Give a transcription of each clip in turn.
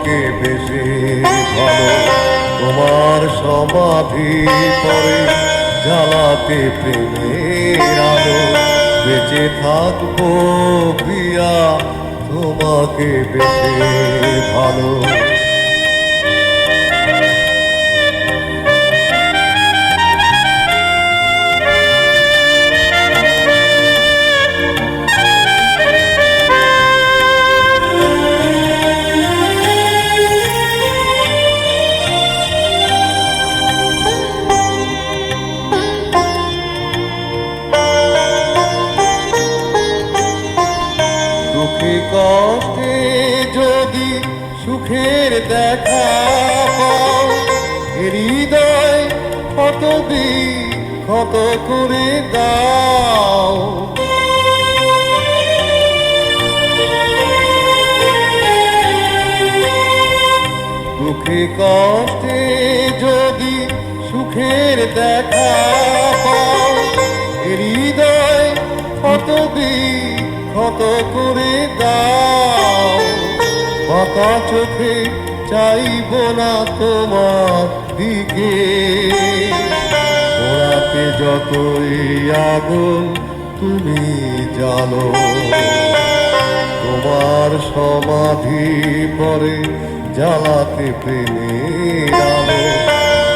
তোমাকে বেশি ভালো। তোমার সমাধি পরে জ্বালাতে প্রেমের আলো। বেঁচে থাকব প্রিয়া, তোমাকে বেশি ভালো। কষ্টে যদি সুখের দেখা হৃদয় কত ক্ষত করে দাও। দুঃখে কষ্টে যদি সুখের দেখা ক্ষত করে দাও। বাঁকা চোখে চাইব না তোমার দিকে। ওরাতে যতই আগুন তুমি জানো তোমার সমাধি পরে জ্বালাতে প্রেমের আলো।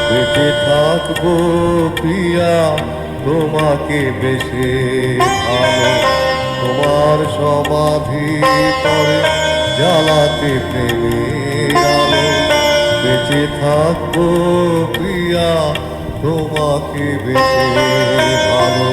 বেঁচে থাকব প্রিয়া, তোমাকে বেশি ভালো। তোমার সমাধি পরে জ্বালাতে প্রেমের আলো বেঁচে থাকব প্রিয়া তোমাকে বেঁচে ভালো